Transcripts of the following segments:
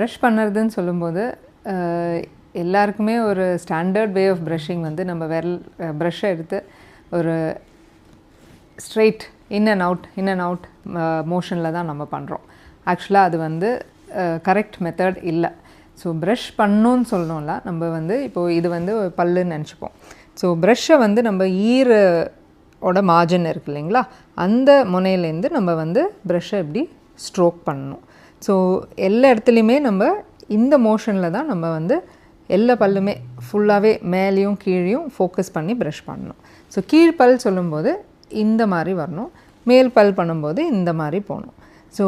Brush பண்ணுறதுன்னு சொல்லும்போது எல்லாருக்குமே ஒரு ஸ்டாண்டர்ட் வே ஆஃப் ப்ரஷிங் வந்து நம்ம விரல் ப்ரஷ்ஷை எடுத்து ஒரு straight in and out in and out மோஷனில் தான் நம்ம பண்ணுறோம் ஆக்சுவலாக அது வந்து கரெக்ட் மெத்தட் இல்லை. ஸோ ப்ரஷ் பண்ணோன்னு சொல்லணும்ல நம்ம வந்து இப்போது இது வந்து ஒரு பல்லுன்னு நினச்சிப்போம். ஸோ ப்ரஷ்ஷை வந்து நம்ம ஈர ஓட மார்ஜின் இருக்கு இல்லைங்களா? அந்த முனையிலேருந்து நம்ம வந்து ப்ரஷ்ஷை இப்படி ஸ்ட்ரோக் பண்ணணும். ஸோ எல்லா இடத்துலையுமே நம்ம இந்த மோஷனில் தான் நம்ம வந்து எல்லா பல்லுமே ஃபுல்லாகவே மேலேயும் கீழேயும் ஃபோக்கஸ் பண்ணி ப்ரஷ் பண்ணணும். ஸோ கீழ் பல் சொல்லும்போது இந்த மாதிரி வரணும். மேல் பல் பண்ணும்போது இந்த மாதிரி போகணும். ஸோ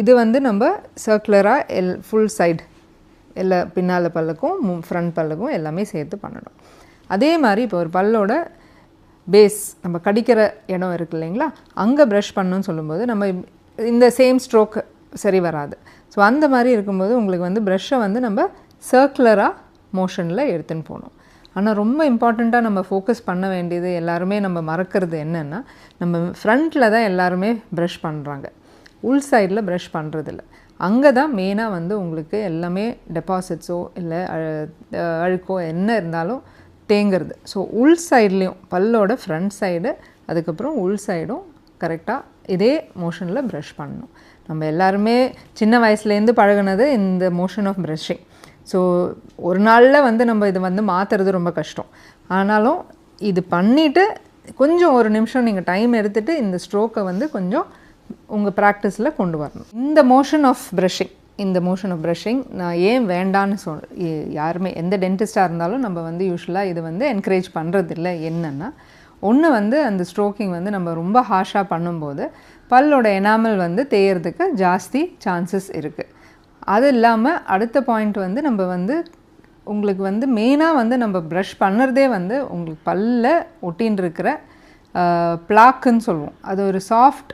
இது வந்து நம்ம சர்க்குலராக எல் ஃபுல் சைடு எல்லா பின்னால் பல்லுக்கும் ஃப்ரண்ட் பல்லுக்கும் எல்லாமே சேர்த்து பண்ணணும். அதே மாதிரி இப்போ ஒரு பல்லோட பேஸ் நம்ம கடிக்கிற இடம் இருக்கு இல்லைங்களா? அங்கே ப்ரஷ் பண்ணணும்னு சொல்லும்போது நம்ம இந்த சேம் ஸ்ட்ரோக்கு சரி வராது. ஸோ அந்த மாதிரி இருக்கும்போது உங்களுக்கு வந்து ப்ரெஷ்ஷை வந்து நம்ம சர்க்குலராக மோஷனில் எடுத்துன்னு போகணும். ஆனால் ரொம்ப இம்பார்ட்டண்ட்டாக நம்ம ஃபோக்கஸ் பண்ண வேண்டியது எல்லாருமே நம்ம மறக்கிறது என்னென்னா நம்ம ஃப்ரண்ட்டில் தான் எல்லாருமே ப்ரஷ் பண்ணுறாங்க உள் சைடில் ப்ரஷ் பண்ணுறதில்ல அங்கே தான் மெயினாக வந்து உங்களுக்கு எல்லாமே டெபாசிட்ஸோ இல்லை அழுக்கோ என்ன இருந்தாலும் தேங்கிறது. ஸோ உள் சைட்லேயும் பல்லோட ஃப்ரண்ட் சைடு அதுக்கப்புறம் உள் சைடும் கரெக்டாக இதே மோஷனில் ப்ரஷ் பண்ணணும். நம்ம எல்லாருமே சின்ன வயசுலேருந்து பழகுனது இந்த மோஷன் ஆஃப் ப்ரஷிங் ஸோ ஒரு நாளில் வந்து நம்ம இது வந்து மாற்றுறது ரொம்ப கஷ்டம். ஆனாலும் இது பண்ணிவிட்டு கொஞ்சம் ஒரு நிமிஷம் நீங்கள் டைம் எடுத்துகிட்டு இந்த ஸ்ட்ரோக்கை வந்து கொஞ்சம் உங்கள் ப்ராக்டிஸில் கொண்டு வரணும். இந்த மோஷன் ஆஃப் ப்ரஷிங் இந்த மோஷன் ஆஃப் ப்ரஷிங் நான் ஏன் வேண்டான்னு சொல் யாருமே எந்த டென்டிஸ்டாக இருந்தாலும் நம்ம வந்து யூஸ்வலாக இது வந்து என்கரேஜ் பண்ணுறதில்ல என்னென்னா ஒன்று வந்து அந்த ஸ்ட்ரோக்கிங் வந்து நம்ம ரொம்ப ஹார்ஷாக பண்ணும்போது பல்லோட எனாமல் வந்து தேயறதுக்கு ஜாஸ்தி சான்சஸ் இருக்குது அது இல்லாமல் அடுத்த பாயிண்ட் வந்து நம்ம வந்து உங்களுக்கு வந்து மெயினாக வந்து நம்ம ப்ரஷ் பண்ணுறதே வந்து உங்களுக்கு பல்ல ஒட்டின்னு இருக்கிற பிளாக்குன்னு சொல்லுவோம். அது ஒரு சாஃப்ட்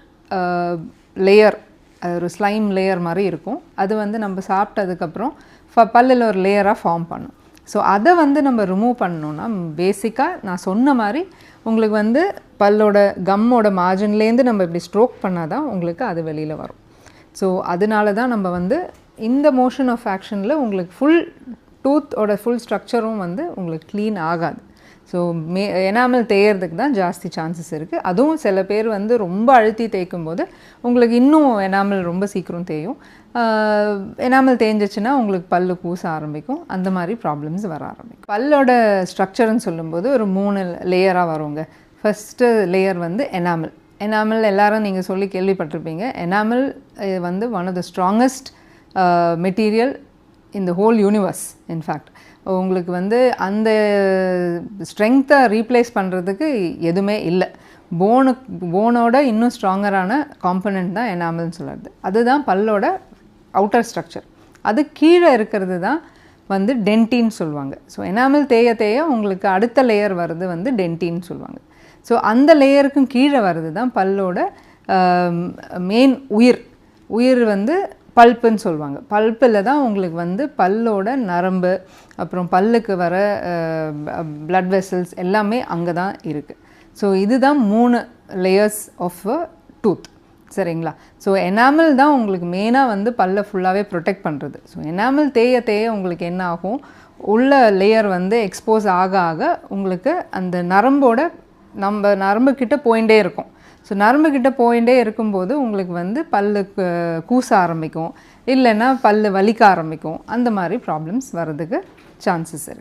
லேயர் அது ஒரு ஸ்லைம் லேயர் மாதிரி இருக்கும். அது வந்து நம்ம சாப்பிட்டதுக்கப்புறம் ஃப பல்லில் ஒரு லேயராக ஃபார்ம் பண்ணும். ஸோ அதை வந்து நம்ம ரிமூவ் பண்ணணும்னா பேசிக்காக நான் சொன்ன மாதிரி உங்களுக்கு வந்து பல்லோட கம்மோட மார்ஜின்லேருந்து நம்ம இப்படி ஸ்ட்ரோக் பண்ணால் தான் உங்களுக்கு அது வெளியில் வரும். ஸோ அதனால தான் நம்ம வந்து இந்த மோஷன் ஆஃப் ஆக்ஷனில் உங்களுக்கு ஃபுல் டூத்தோட ஃபுல் ஸ்ட்ரக்சரும் வந்து உங்களுக்கு க்ளீன் ஆகாது. ஸோ மே எனாமல் தேயறதுக்கு தான் ஜாஸ்தி சான்சஸ் இருக்குது அதுவும் சில பேர் வந்து ரொம்ப அழுத்தி தேய்க்கும் போது உங்களுக்கு இன்னும் எனாமல் ரொம்ப சீக்கிரம் தேயும். எனாமல் தேஞ்சிச்சுன்னா உங்களுக்கு பல்லு கூச ஆரம்பிக்கும். அந்த மாதிரி ப்ராப்ளம்ஸ் வர ஆரம்பிக்கும். பல்லோட ஸ்ட்ரக்சர்னு சொல்லும்போது ஒரு மூணு லேயராக வருங்க. ஃபஸ்ட்டு லேயர் வந்து எனாமல் எனாமல் எல்லாரும் நீங்கள் சொல்லி கேள்விப்பட்டிருப்பீங்க. எனாமல் வந்து one of the strongest material in the whole universe in fact உங்களுக்கு வந்து அந்த ஸ்ட்ரெங்க்த்தை ரீப்ளேஸ் பண்ணுறதுக்கு எதுவுமே இல்லை. போனு போனோட இன்னும் ஸ்ட்ராங்கரான காம்பனண்ட் தான் எனாமல்னு சொல்கிறது அதுதான் பல்லோட அவுட்டர் ஸ்ட்ரக்சர் அது கீழே இருக்கிறது தான் வந்து டென்டின்னு சொல்லுவாங்க. ஸோ எனாமல் தேய தேய உங்களுக்கு அடுத்த லேயர் வர்றது வந்து டென்டின்னு சொல்லுவாங்க. ஸோ அந்த லேயருக்கும் கீழே வர்றது தான் பல்லோட மெயின் உயிர். உயிர் வந்து பல்ப்புன்னு சொல்லுவாங்க. பல்ப்பில் தான் உங்களுக்கு வந்து பல்லோட நரம்பு அப்புறம் பல்லுக்கு வர பிளட் வெசல்ஸ் எல்லாமே அங்கே தான் இருக்குது ஸோ இதுதான் மூணு லேயர்ஸ் ஆஃப் அ டூத் சரிங்களா? ஸோ எனாமல் தான் உங்களுக்கு மெயினாக வந்து பல்லை ஃபுல்லாகவே ப்ரொடெக்ட் பண்ணுறது ஸோ எனாமல் தேய தேய உங்களுக்கு என்ன ஆகும்? உள்ள லேயர் வந்து எக்ஸ்போஸ் ஆக ஆக உங்களுக்கு அந்த நரம்போட நம்ம நரம்புக்கிட்ட போயிட்டே இருக்கும். ஸோ நரம்பு கிட்ட போயிட்டே இருக்கும்போது உங்களுக்கு வந்து பல்லு கூச ஆரம்பிக்கும். இல்லைன்னா பல்லு வலிக்க ஆரம்பிக்கும். அந்த மாதிரி ப்ராப்ளம்ஸ் வர்றதுக்கு சான்சஸ் இருக்குது